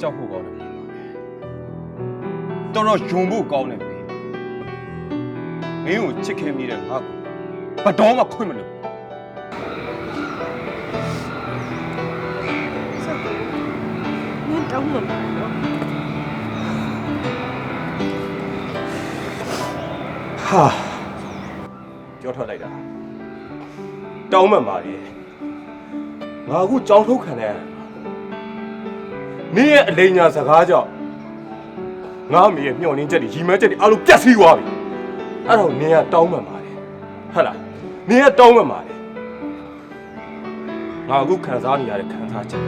ကြောက်ဖို့ကောင်းတယ်မင်းတော်တော်ယုံဖို့ကောင်းတယ်မင်းမင်းကိုချစ်ခင်မိတဲ့ငါ့ကိုဘတော်မှခွင့်မလို့နင်တောင်းမှမှာနော်ဟာပြောထွက်လိုက်တာတောင်းမှန်ပါလေငါအခုကြောင်ထုတ်ခံနေရတယ် မင်းရဲ့အလိညာစကားကြောင့်ငါအမေရဲ့မျှော်လင့်ချက်တွေရီမန်းချက်တွေအလုံးပြတ်စီးသွားပြီအဲ့တော့မင်းကတောင်းမှန်ပါလေဟုတ်လားမင်းကတောင်းမှန်ပါလေငါအခုခံစားနေရတဲ့ခံစားချက်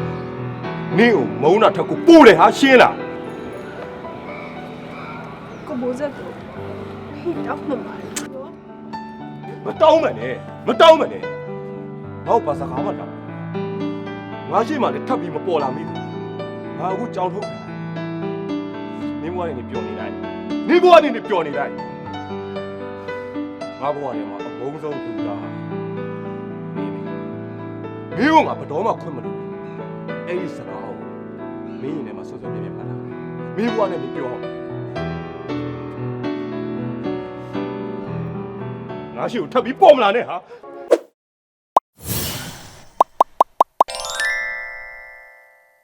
မင်းကိုမုန်းတာထက်ကိုပိုးတယ်ဟာရှင်းလားကိုမိုးဆက်ကိုနင်တောင်းမှမှာနော်မတောင်းမှန်နဲ့မတောင်းမှန်နဲ့ငါ့ကိုဘာစကားမှတောင်းငါရှိမှလည်းထပ်ပြီးမပေါ်လာမိဘူး ငါအခုကြောင်ထုတ်တယ်မင်းဘွားနေနေပျော်နေလိုက်မင်းဘွားနေနေပျော်နေလိုက်ငါဘွားထဲမှာအမုန်းဆုံးလူကမင်းပဲမင်းကငါဘယ်တော်မှခွင့်မလို့အဲ့ဒီစကားကိုမင်းရင်ထဲမှာဆွဆွပြင်းပြင်းပါလားမင်းဘွားနဲ့မပြောအောင်ငါရှိကိုထပ်ပြီးပေါ်မလာနဲ့ဟာ